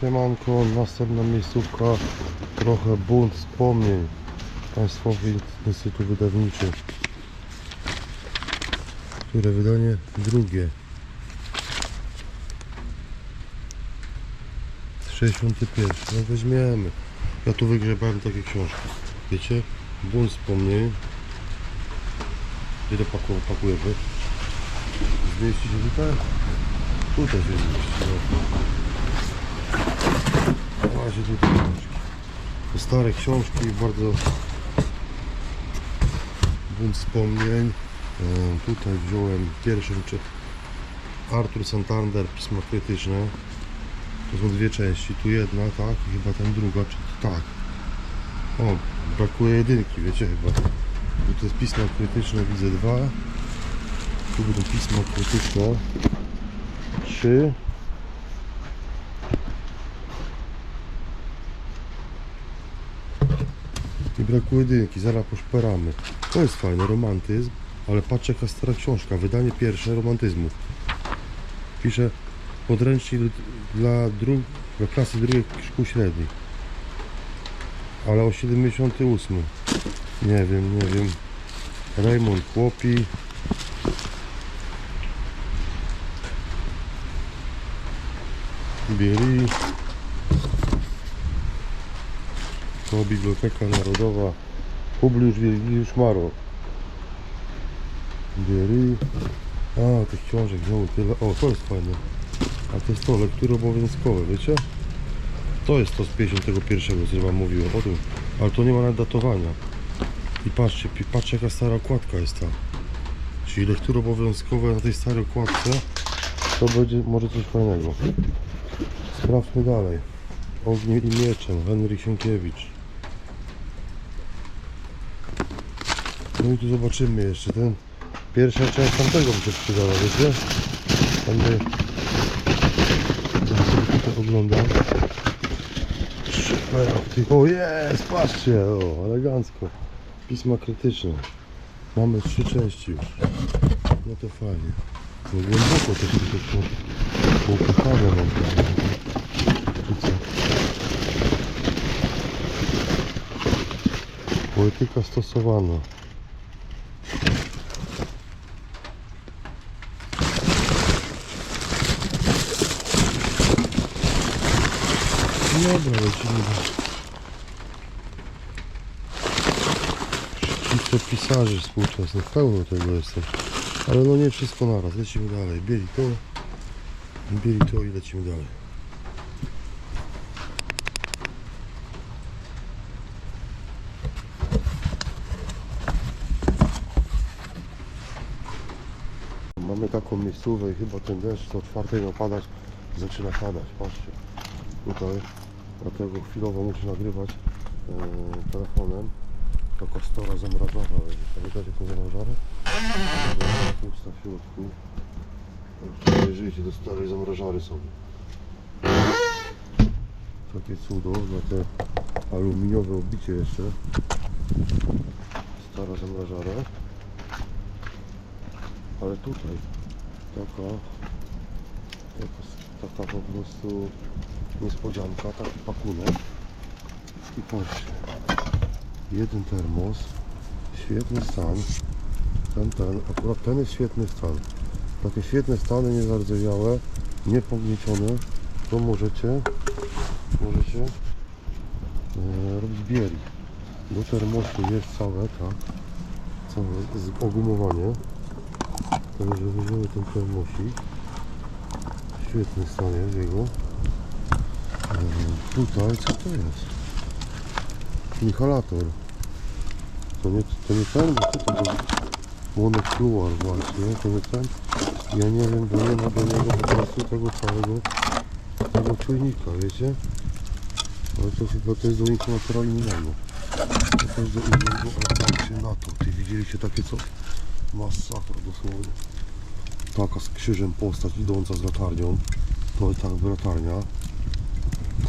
Siemanko, następna miejscówka, trochę bunt wspomnień. Państwowy Instytut Wydawniczy. Które wydanie? Drugie. 61. No weźmiemy. Ja tu wygrzebałem takie książki. Wiecie? Bunt wspomnień. To paku- pakujemy? Zmieści się tutaj? Tutaj się zmieści. No. Właśnie tutaj. To stare książki, bardzo bunt wspomnień. E, Tutaj wziąłem pierwszą czy Artur Santander, pismo krytyczne. To są dwie części, tu jedna, tak, i chyba tam druga, czy tak. O, brakuje jedynki, wiecie chyba. Tu to jest pismo krytyczne, widzę dwa. Tu będą pismo krytyczne. Trzy. I brakuje jedynki, zaraz poszperamy. To jest fajny romantyzm, ale patrz jaka stara książka, wydanie pierwsze romantyzmu. Pisze podręcznik dla, dru... dla klasy drugiej szkół średnich. Ale o 78. Nie wiem, nie wiem. Raymond Chłopi. Bieri. To Biblioteka Narodowa Publiusz Wiergiliusz Maro. Bieri. A, tych książek znowu tyle. O, to jest fajne. A to jest to, lektury obowiązkowe, wiecie? To jest to z 51, co wam mówiłem o tym. Ale to nie ma nawet datowania. I patrzcie, patrzcie jaka stara okładka jest ta. Czyli lektury obowiązkowe na tej starej okładce. To będzie może coś fajnego. Sprawdźmy dalej. Ogniem i mieczem, Henryk Sienkiewicz. No i tu zobaczymy jeszcze ten. Pierwsza część tamtego by się przydała, wiecie? Tam by... Ja tutaj oglądam. O jest, patrzcie, o, elegancko. Pisma krytyczne. Mamy trzy części już. No to fajnie. No głęboko też tutaj po, poukrywane mam co? Poetyka stosowana. Dobra, lecimy dalej. Szkice pisarzy współczesnych, pełno tego jest. Ale no nie wszystko naraz, lecimy dalej. Bieli to, bieli to i lecimy dalej. Mamy taką miejscówę i chyba ten deszcz o czwartej ma padać, zaczyna padać, patrzcie. Tutaj, dlatego chwilowo muszę nagrywać e, telefonem. Taka stara zamrażarka, pamiętacie jaką zamrażarę? Pusta w środku. Przyjrzyjcie do starej zamrażary sobie. Takie cudo, na te aluminiowe obicie jeszcze. Stara zamrażara. Ale tutaj taka, taka, taka po prostu niespodzianka, taki pakunek. I patrzcie, jeden termos, świetny stan. Ten, ten, akurat ten jest świetny stan. Takie świetne stany, niezardzewiałe, niepogniecione, to możecie, możecie e, robić bieli. Do termosu jest całe, tak, całe z- ogumowanie. Także weźmiemy ten termosik. Świetny stan jest jego. E, Tutaj co to jest? Inhalator. To nie, to nie ten, co to był? Monokluar właśnie, to nie ten. Ja nie wiem, bo nie ma do niego po prostu tego całego tego czujnika, wiecie? Ale to chyba to jest do inhalatora innego. To do innego, ale patrzcie na to. Ty widzieliście takie co? Masakra dosłownie. Taka z krzyżem postać idąca z latarnią. To jest tak latarnia.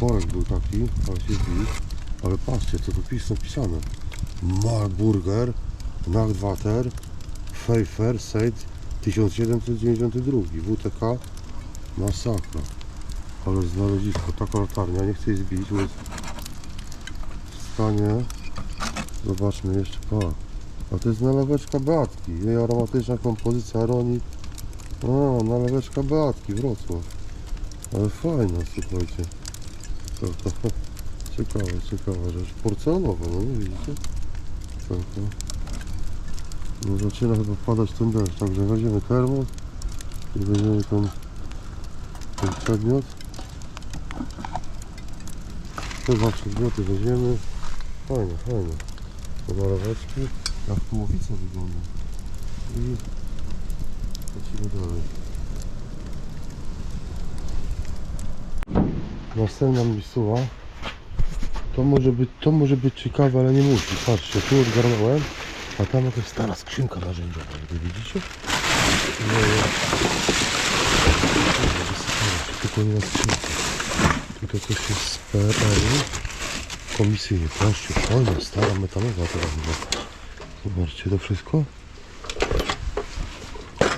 Korek był taki, ale się zbił. Ale patrzcie, co tu pis napisane. Marburger, Nachtwater, Pfeiffer, Seid 1792, WTK, masakra. Ale znalezisko, taka latarnia, nie chcę jej zbić, bo jest w stanie. Zobaczmy jeszcze, pa. A to jest naleweczka Beatki, jej aromatyczna kompozycja Roni. A, naleweczka Beatki, Wrocław. Ale fajna, słuchajcie. To, to, ciekawe, ciekawa rzecz. Porcelanowa, no widzicie? Tak, no. Zaczyna chyba padać ten deszcz, także weźmiemy termos i weźmiemy ten, ten przedmiot. Te dwa przedmioty weźmiemy. Fajne, fajne. Te naleweczki. Jak połowica wygląda. I lecimy dalej. Następna misuła. To może być, to może być ciekawe, ale nie musi. Patrzcie, tu odgarnąłem, a tam jakaś stara skrzynka narzędziowa. Wy widzicie? Nie, Tylko nie na skrzynce. Tutaj coś jest z PRL-u. Komisyjnie, patrzcie, fajna, stara metalowa chyba. Zobaczcie to wszystko.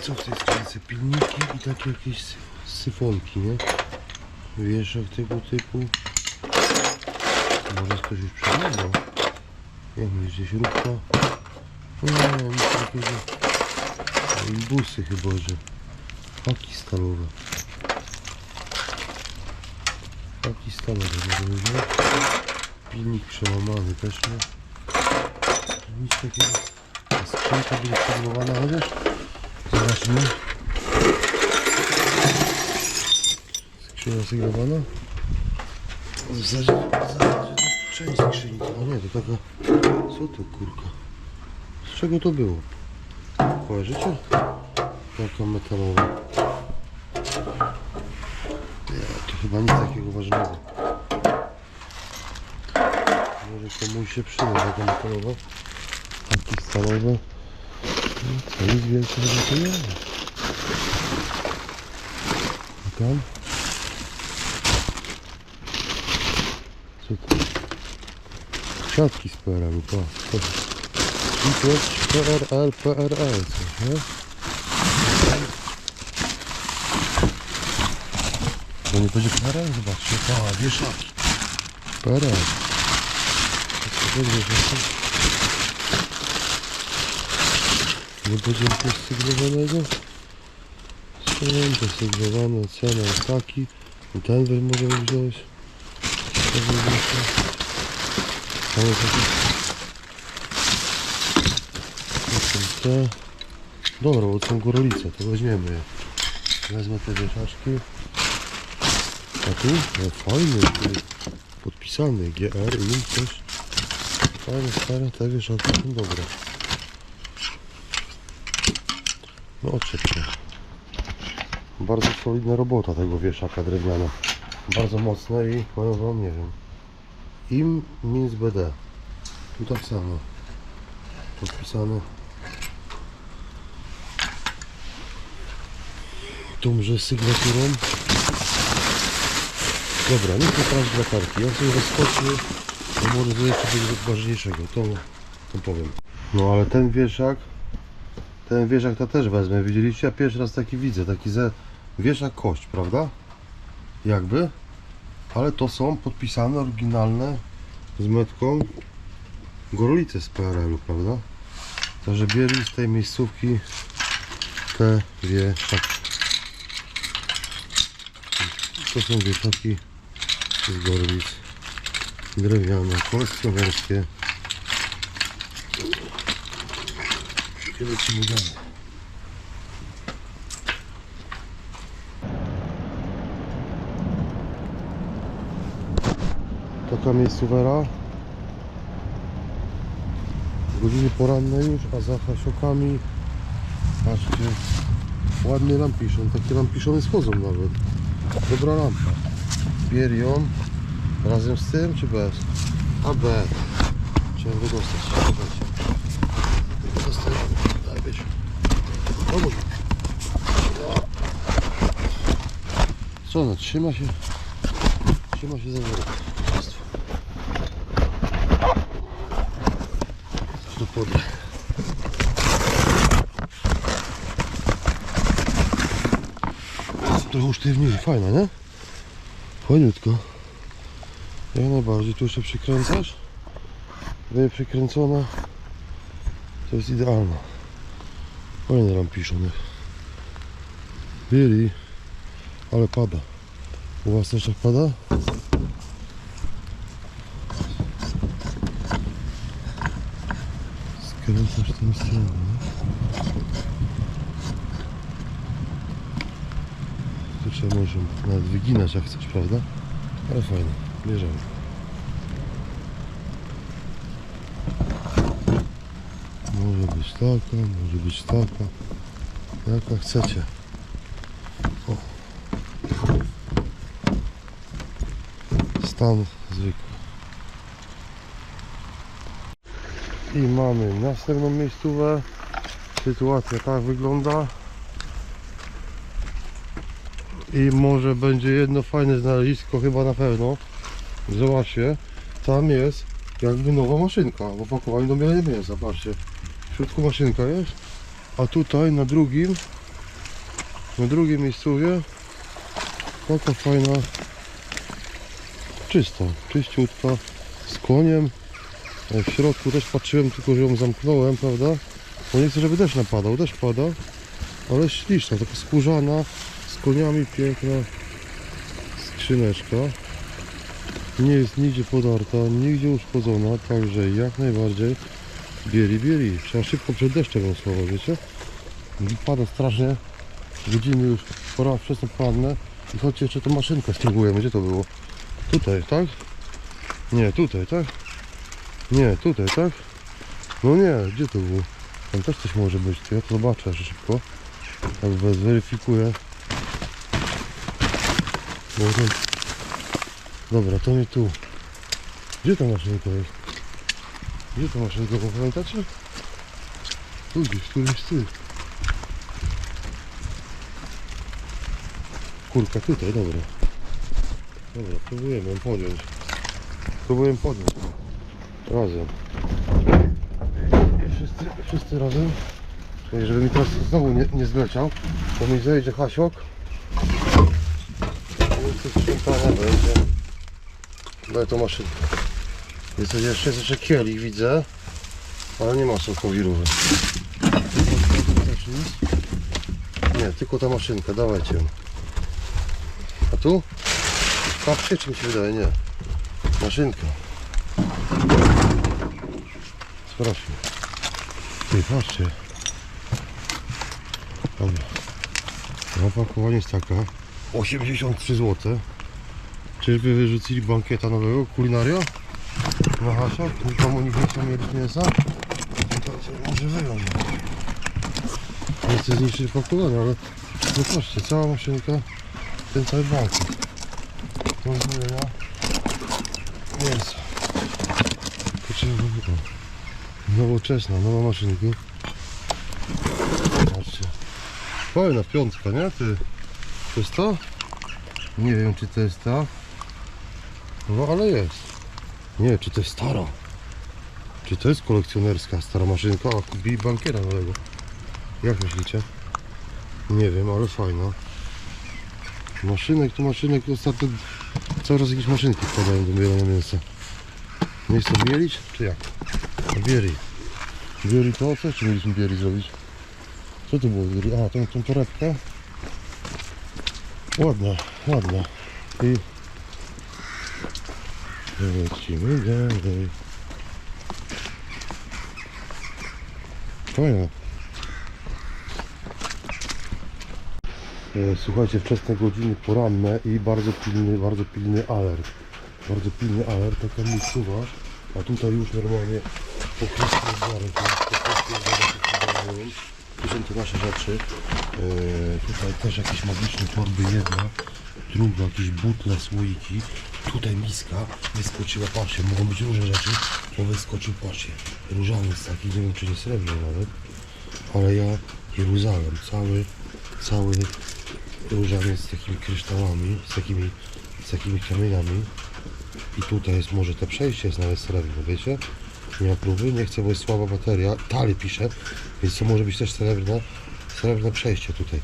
Co w tej skrzynce? Pilniki i takie jakieś sy- syfonki, nie? Wieszak tego typu. Może ktoś już przeglądał. Wiem, gdzieś róbka. Nie, nic takiego. I busy chyba, że. Haki stalowe. Haki stalowe, może nie? Pilnik przełamany też nie. Nic takiego. A skrzynka będzie przeglowana chociaż? Zobaczmy. Skrzynia sygnowana? Zasadzie to część skrzyni. A nie, to taka... Co to kurka? Z czego to było? Kojarzycie? Taka metalowa. Nie, to chyba nic takiego ważnego. Może komuś się przyda taka metalowa. Taki stalowe. No, co nic więcej to nie ma. A tam? Co to? Siatki z PRL-u, jest PRL, PRL coś, nie? To nie będzie PRL, zobaczcie, a, wieszaki. PRL. Będzie wieszaki. Nie będzie coś sygnowanego? To sygnowane, cena jest taki. I ten wy możemy wziąć. To będzie są te... Dobra, bo są gorolice, to weźmiemy je. Wezmę te wieszaczki. A tu? No fajny, tu podpisany GR i coś. Fajne, stare, te wieszaki są dobre. No oczywiście. Bardzo solidna robota tego wieszaka drewniana. Bardzo mocne i powiem wam, nie wiem. Im minus BD. Tu tak samo. Podpisane. Tąże sygnaturą. Dobra, nie chcę sprawdzić latarki. Ja sobie rozpocznie, jeszcze coś ważniejszego. To, to powiem. No ale ten wieszak, ten wieszak to też wezmę. Widzieliście? Ja pierwszy raz taki widzę. Taki ze wieszak kość, prawda? Jakby. Ale to są podpisane, oryginalne z metką gorolice z PRL-u, prawda? Także bierli z tej miejscówki te wieszaki. To są wieszaki z gorlic drewniane, kolekcjonerskie. Lecimy dalej. Taka miejscówera. Godziny poranne już, a za hasiokami patrzcie, ładnie lampiszon, takie lampiszony schodzą nawet. Dobra lampa. Bier ją razem z tym czy bez? A bez. Chciałem go dostać. Czekajcie. Dostać. Daj być. Mi. Co ona trzyma się? Trzyma się za worek. Do podle. Trochę usztywniej, fajna, nie? Fajniutko. Jak najbardziej. Tu jeszcze przykręcasz. Będzie przykręcona. To jest idealna. Fajnie nam piszą. nie? Byli. Ale pada. U was też tak pada? Skręcasz tą stronę. nie? Tu trzeba może nawet wyginać jak chcesz, prawda? Ale fajnie, bierzemy. Może być taka, może być taka. Jaka chcecie. O. Stan zwykły. I mamy następną miejscówę. Sytuacja tak wygląda. I może będzie jedno fajne znalezisko, chyba na pewno. Zobaczcie, tam jest jakby nowa maszynka w opakowaniu do mielenia mięsa, patrzcie. W środku maszynka jest, a tutaj na drugim, na drugiej miejscowie taka fajna, czysta, czyściutka, z koniem. E, W środku też patrzyłem, tylko że ją zamknąłem, prawda? Bo nie chcę, żeby deszcz napadał, deszcz pada, ale śliczna, taka skórzana, z koniami piękna skrzyneczka. Nie jest nigdzie podarta, nigdzie uszkodzona, także jak najbardziej bieli, bieli. Trzeba szybko przed deszczem ją wiecie? Pada strasznie, widzimy już, pora to padnę i chodźcie jeszcze tą maszynkę spróbujemy, gdzie to było? Tutaj, tak? Nie, tutaj, tak? Nie, tutaj, tak? No nie, gdzie to było? Tam też coś może być, to ja to zobaczę szybko. Jakby zweryfikuję. Może... Dobra, to nie tu. Gdzie ta maszynka jest? Gdzie ta maszynka, pamiętacie? Tu gdzieś, któryś z tych. Kurka tutaj, dobra. Dobra, próbujemy ją podjąć. Próbujemy podjąć. Razem. Wszyscy, wszyscy razem. Czekaj, żeby mi teraz znowu nie, nie zleciał, to mi zejdzie hasiok. To. Daj tą maszynkę. Jest jeszcze, jest jeszcze kielich widzę, ale nie ma sokowirówek. Nie, tylko ta maszynka, dawajcie. A tu? Patrzcie, czy mi się wydaje, nie. Maszynka. Sprawdźmy. Ty, patrzcie. Dobra. Opakowanie jest taka. 83 zł. Czyżby wyrzucili bankieta nowego? Kulinaria? Na Hasia? Nikomu nikt nie chciał mieć mięsa? To sobie może wyjąć. Nie chcę zniszczyć pakowania, ale no patrzcie, cała maszynka, ten cały bankiet. Do zbierania mięsa. Potrzebujemy Nowoczesna, nowa maszynka. Patrzcie. Fajna piątka, nie? Ty. To jest to? Nie wiem czy to jest ta. No ale jest. Nie, czy to jest stara? Czy to jest kolekcjonerska stara maszynka? A kupili bankiera nowego. Jak myślicie? Nie wiem, ale fajna. Maszynek tu maszynek ostatnio coraz jakieś maszynki wpadają do mielenia mięsa. Nie chcą mielić? Czy jak? Bieri. Bieri to co? Czy mieliśmy bieri zrobić? Co to było bieri? A, tą, tą torebkę. Ładna, ładna. I lecimy dalej. Fajna. E, Słuchajcie, wczesne godziny poranne i bardzo pilny, bardzo pilny alert. Bardzo pilny alert, taka miejscowa. A tutaj już normalnie po prostu zwarek, po prostu zwarek Tu są te nasze rzeczy. E, tutaj też jakieś magiczne torby jedna, druga, jakieś butle, słoiki. Tutaj miska wyskoczyła, patrzcie, mogą być różne rzeczy, bo wyskoczył, patrzcie, różaniec taki, nie wiem czy nie srebrny nawet, ale ja Jeruzalem, cały, cały różaniec z takimi kryształami, z takimi, z takimi kamieniami. I tutaj jest może te przejście jest nawet srebrne, wiecie? Nie ma próby, nie chcę, bo jest słaba bateria. Tali pisze, więc to może być też srebrne, srebrne przejście tutaj.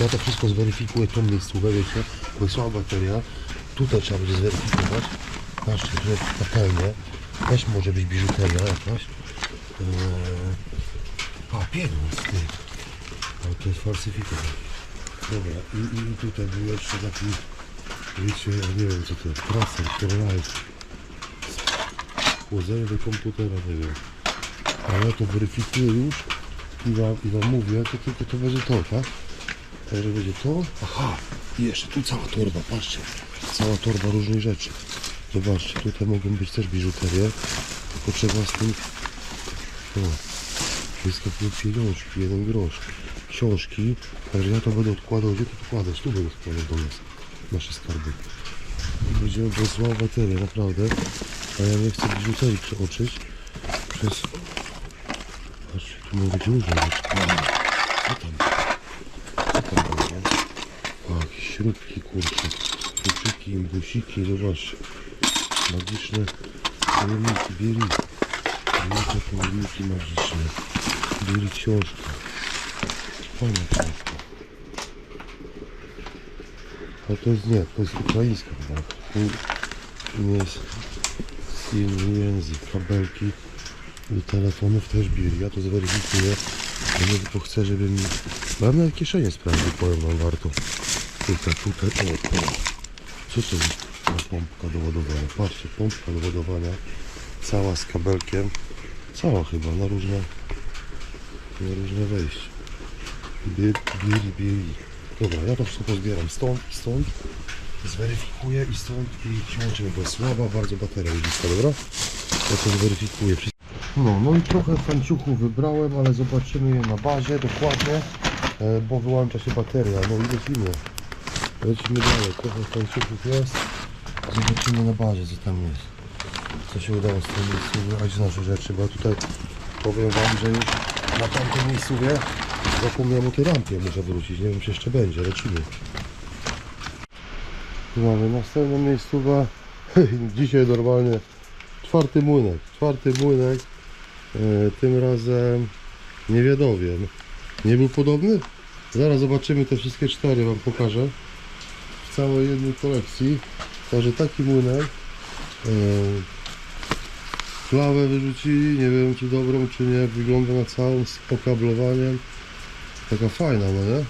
Ja to wszystko zweryfikuję tą miejscówkę, wiecie, bo jest słaba bateria. tutaj trzeba będzie zweryfikować. Patrzcie, że patelnie. Też może być biżuteria jakaś. Eee, pieniądz, ty. Ale to jest falsyfikat. Dobra, i, i tutaj był jeszcze taki, wiecie, nie wiem co to jest, praser, Sterilize. Chłodzenie do komputera, nie wiem. Ale ja to weryfikuję już i wam, i wam mówię, to tylko to będzie to, tak? Także będzie to. Aha, i jeszcze tu cała torba, patrzcie. Cała torba różnych rzeczy. Zobaczcie, tutaj mogą być też biżuterie. Tylko trzeba z tym... O, wyskakują pieniążki, jeden grosz. Książki. Także ja to będę odkładał. Gdzie to odkładać? Tu będę odkładał do nas. Nasze skarby. Będziemy zła bateria, naprawdę. A ja nie chcę biżuterii przeoczyć. Przez... Patrzcie, tu mogę być różne rzeczy. Co tam? Co tam będzie? O, jakieś śrubki, kurczę. Kluczyki, imbusiki, zobaczcie. Magiczne pojemniki, bieli. Magiczne pojemniki magiczne. Bieli książka. Fajna książka. Ale to jest nie, to jest ukraińska chyba. Tu nie jest język. Kabelki do telefonów też bieli. Ja to zweryfikuję. Ja nie tylko chcę, żeby mi... Ja nawet kieszenie sprawdził, powiem wam warto. Tutaj, tutaj, o, o. Co to jest pompka do ładowania? Patrzcie, pompka do ładowania. Cała z kabelkiem. Cała chyba, na różne, na różne wejścia. Bieli, bieli, bieli. Dobra, ja to wszystko pozbieram stąd stąd. Zweryfikuję i stąd i przyłączymy, bo jest słaba bardzo bateria ludziska, dobra? Ja to zweryfikuję. No, no i trochę fanciuchów wybrałem, ale zobaczymy je na bazie dokładnie, e, bo wyłącza się bateria. No i lecimy. Lecimy dalej, trochę fanciuchów jest. Zobaczymy na bazie, co tam jest. Co się udało z tym miejscu wybrać nasze rzeczy, bo tutaj powiem Wam, że już na tamtym miejscu wie, zapomniałem o tej rampie, muszę wrócić, nie wiem czy jeszcze będzie, lecimy. Tu mamy następne miejscowa. Dzisiaj normalnie czwarty młynek. Czwarty młynek. E, tym razem niewiadowiem. Nie był podobny? Zaraz zobaczymy te wszystkie cztery wam pokażę. W całej jednej kolekcji. Także taki młynek. E, wyrzucili, nie wiem czy dobrą czy nie. Wygląda na całą z okablowaniem. Taka fajna, no nie?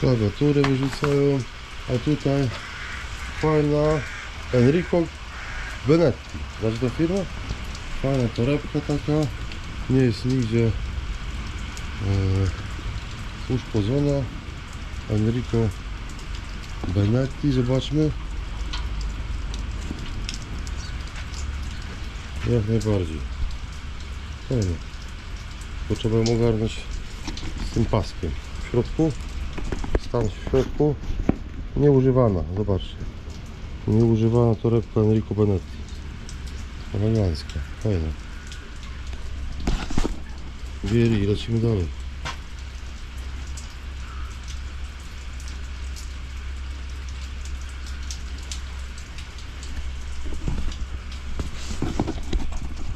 Klawiatury wyrzucają, a tutaj fajna Enrico Benetti. Znaczy to firma? Fajna torebka taka, nie jest nigdzie e, uszkodzona. Enrico Benetti, zobaczmy. Jak najbardziej. Fajnie. Bo trzeba ją ogarnąć z tym paskiem. W środku stan w środku nieużywana, zobaczcie. Nieużywana torebka Enrico Benetti. Elegancka, fajna. Wieli, lecimy dalej.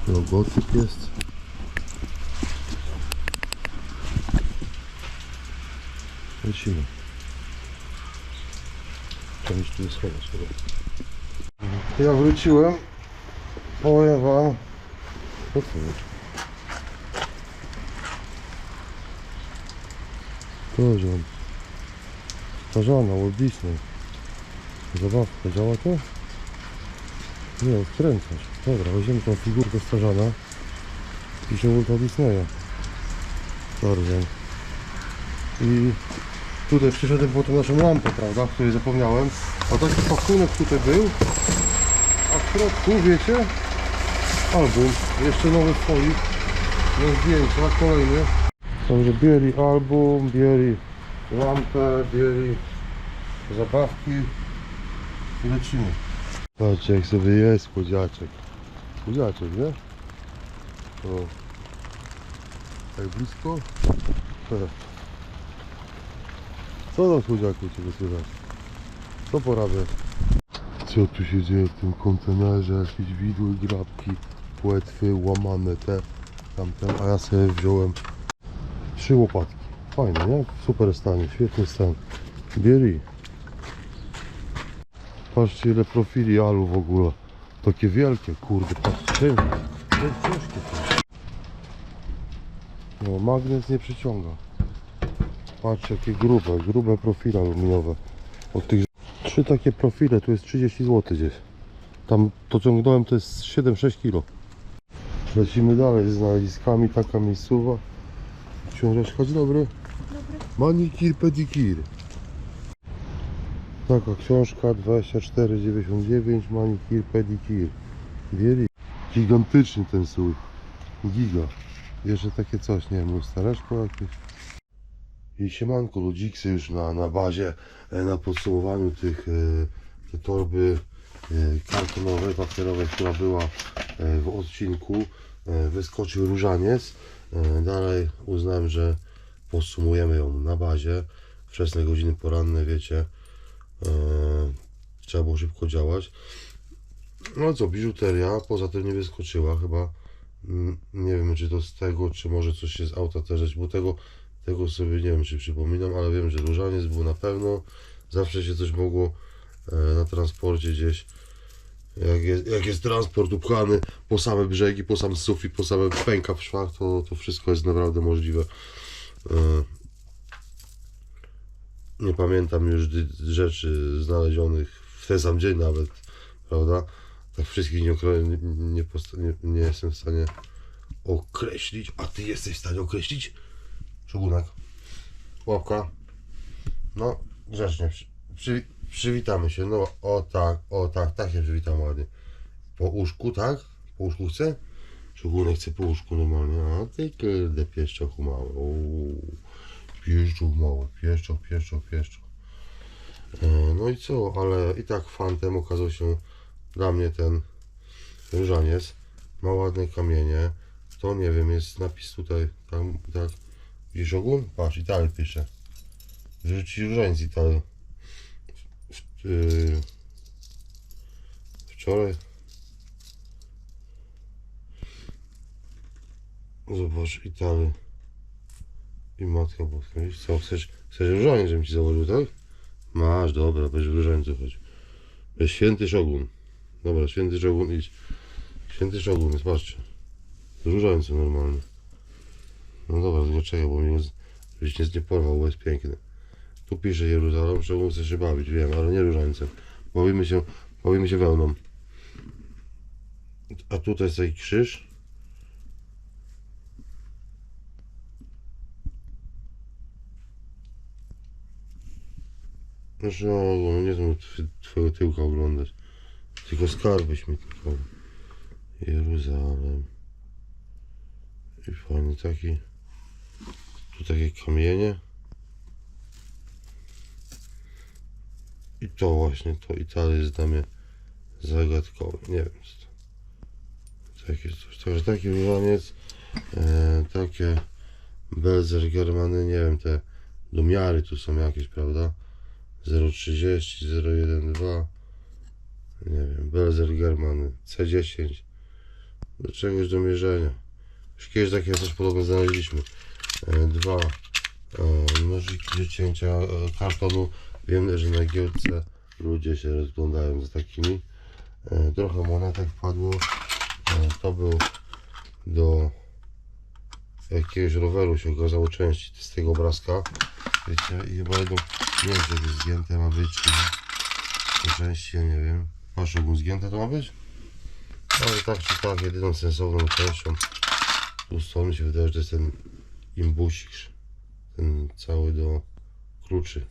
Logotyp jest. Lecimy Część tu jest schować chyba. Ja wróciłem. Powiem wam. Co to jest? Poziom. Starzana, Walt Disney. Zabawka, działa to? Nie, odkręcać. Dobra, weźmiemy tą figurkę starzana. Pisze Walta Disneya. Tarzan. I tutaj przyszedłem po tą naszą lampę, prawda, której zapomniałem. A taki pakunek tutaj był. A w środku, wiecie, album. Jeszcze nowy folik. No zdjęcia, kolejny. Także bieli album, bieli lampę, bieli zabawki. I lecimy. Patrzcie jak sobie jest chudziaczek. Chudziaczek, nie? O. Tak blisko. Co tam chudziaku ciebie słychać? Co? Co tu się dzieje w tym kontenerze? Jakieś widły, grabki, płetwy, łamane te, tamte. A ja sobie wziąłem trzy łopatki. fajny, nie? Super stanie, świetny stan. Bieri. Patrzcie ile profili alu w ogóle. Takie wielkie, kurde, patrzcie. To jest ciężkie. No, magnes nie przyciąga. Patrzcie jakie grube, grube profile aluminiowe. Od tych trzy takie profile, tu jest 30 zł gdzieś. Tam to ciągnąłem to jest 7-6 kg. Lecimy dalej z znaleziskami, taka miejscowa. Książeczka, dzień dobry. Manikir, pedikir. Taka książka 24,99 Manikir, pedikir. Wieli. Gigantyczny ten słój. Giga. Jeszcze takie coś, nie wiem, lustereczko jakieś. I siemanko, ludziksy już na, na bazie, e, na podsumowaniu tych e, te torby e, kartonowej, papierowej, która była w odcinku. Wyskoczył różaniec. Dalej uznałem, że podsumujemy ją na bazie. Wczesne godziny poranne, wiecie. Trzeba było szybko działać. No co, biżuteria, poza tym nie wyskoczyła chyba. Mm, Nie wiem, czy to z tego, czy może coś się z auta też, bo tego, tego sobie nie wiem, czy przypominam, ale wiem, że różaniec był na pewno. Zawsze się coś mogło e, na transporcie gdzieś, jak jest, jak jest transport upchany po same brzegi, po sam sufit, po same pęka w szwach, to, to wszystko jest naprawdę możliwe. E, Nie pamiętam już rzeczy znalezionych w ten sam dzień nawet, prawda? Tak wszystkich nie, nie, nie, nie jestem w stanie określić, a ty jesteś w stanie określić? Szogunek. Łapka. No, grzecznie. Przy, przy, przywitamy się. No, o tak, o tak, tak się przywitam ładnie. Po łóżku, tak? Po łóżku chce? Szogunek chce po łóżku normalnie. A ty kurde, pieszczochu. Uuu. Pieszczoch mały, pieszczoch, pieszczoch, pieszczoch. E, No i co, ale i tak fantem okazał się dla mnie ten różaniec. Ma ładne kamienie. To nie wiem, jest napis tutaj, tam, tak. Widzisz ogół? Patrz, Italii pisze. Rzuci różaniec Italii. W- yy, Wczoraj. Zobacz, Italii. I matka boska. Wiesz co, chcesz, chcesz różaniec, żebym ci założył, tak? Masz, dobra, bez różańców chodź. Bez święty szogun. Dobra, święty szogun idź. Święty szogun, jest, patrzcie. Z różańcem normalnie. No dobra, nie czekaj, bo mnie nie- żebyś nie, nie porwał, bo jest piękny. Tu pisze Jeruzalem, szogun chce się bawić, wiem, ale nie różańcem. Bawimy się, bawimy się wełną. A tutaj jest taki krzyż. Znaczy, no, nie tw- twojego tyłka oglądać. Tylko skarbyś mi tylko. Jeruzalem. I fajny taki. Tu takie kamienie. I to właśnie, to Italia jest dla mnie zagadkowe. Nie wiem co to. Takie coś. Także taki różaniec. E, takie Belzer Germany, nie wiem, te domiary tu są jakieś, prawda? 0,30, 0,12 nie wiem, Belzer Germany C10 do czegoś do mierzenia już kiedyś takie coś podobne znaleźliśmy dwa e, nożyki do cięcia e, kartonu. Wiem, że na giełdce ludzie się rozglądają za takimi. E, trochę monetek padło to był do jakiegoś roweru się okazało części z tego obrazka. Wiecie i chyba jedną nie wiem, czy jest zgięte ma być, czy części, ja nie wiem. Masz ogół zgięte to ma być? Ale tak czy tak, jedyną sensowną częścią. Tu stąd mi się wydaje, że to jest ten imbusik, ten cały do kluczy.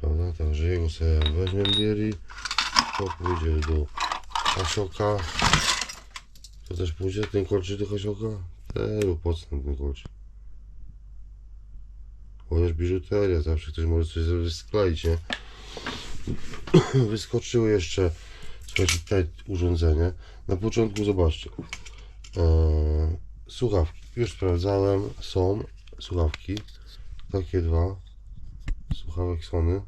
Prawda? Także jego sobie weźmiemy bieli. To pójdzie do Hasioka. To też pójdzie ten kolczyk do Hasioka? Tego po co nam ten kolczyk? Chociaż biżuteria, zawsze ktoś może coś skleić, nie? Wyskoczyły jeszcze, słuchajcie, te urządzenie. Na początku zobaczcie. Eee, słuchawki. Już sprawdzałem, są słuchawki. Takie dwa. Słuchawek Sony.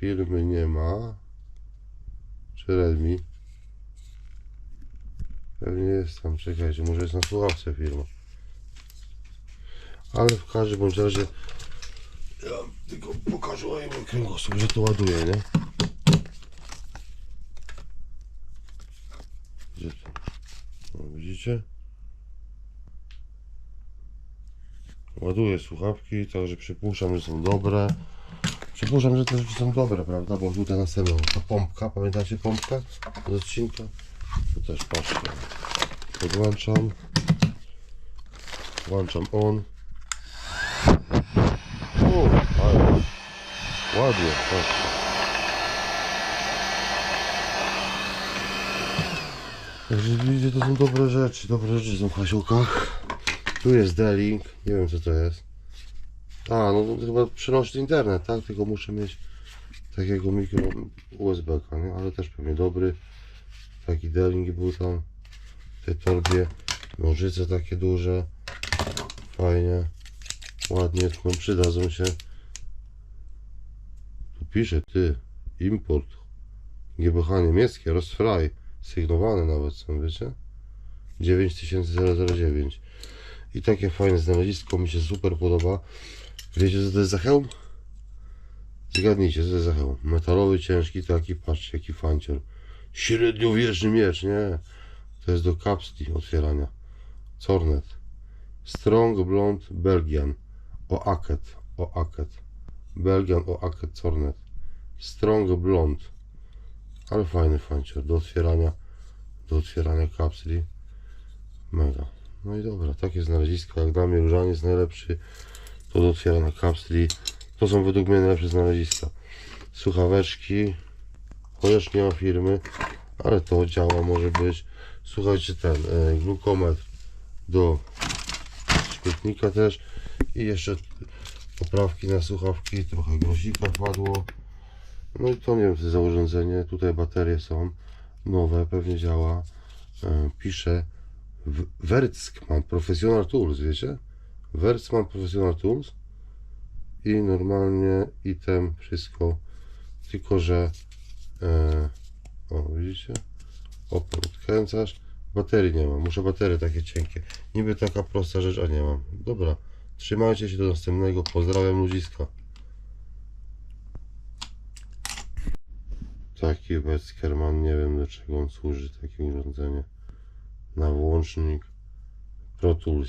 Firmy nie ma. Czy Redmi? Pewnie jest tam, czekajcie, może jest na słuchawce firma. Ale w każdym bądź razie ja tylko pokażę oj, mój kręgosłup, że to ładuje, nie? Gdzie to? No, widzicie? Ładuję słuchawki, także przypuszczam, że są dobre. Przypuszczam, że te rzeczy są dobre, prawda? Bo tutaj następną ta pompka, pamiętacie pompkę z odcinka? Tu też patrzcie. Podłączam. Włączam on. O, ale ładnie. Także widzicie, to są dobre rzeczy, dobre rzeczy są w hasiołkach. Tu jest D-Link, nie wiem co to jest. A, no to chyba przenośny internet, tak? Tylko muszę mieć takiego mikro USB, nie? Ale też pewnie dobry. Taki D-Link był tam w tej torbie. Nożyce takie duże. Fajnie. Ładnie, no przydadzą się. Tu pisze, ty, import. GBH niemieckie, Rosfrei. Sygnowane nawet są, wiecie? 9009. I takie fajne znalezisko, mi się super podoba. Wiecie co to jest za hełm? Zgadnijcie, co to jest za hełm. Metalowy, ciężki taki, patrzcie jaki fancior. Średniowieczny miecz, nie. To jest do kapsli otwierania. Cornet. Strong Blond Belgian. O Aket. O Aket. Belgian o Aket Cornet. Strong Blond. Ale fajny fancior do otwierania. Do otwierania kapsli. Mega. No i dobra, takie znalezisko. Jak dla mnie różaniec najlepszy. To do otwierania kapsli. To są według mnie najlepsze znaleziska. Słuchaweczki. Chociaż nie ma firmy, ale to działa, może być. Słuchajcie, ten e, glukometr do śmietnika też. I jeszcze poprawki na słuchawki. Trochę grosika wpadło. No i to nie wiem za urządzenie. Tutaj baterie są nowe, pewnie działa. E, pisze w- Wertzman Professional Tools, wiecie? Wertzman Professional Tools i normalnie item wszystko, tylko że e, o widzicie? Opór odkręcasz, baterii nie mam, muszę baterie takie cienkie. Niby taka prosta rzecz, a nie mam. Dobra, trzymajcie się do następnego, pozdrawiam ludziska. Taki Wetzkerman, nie wiem do czego on służy, takie urządzenie. Na włącznik Pro Tools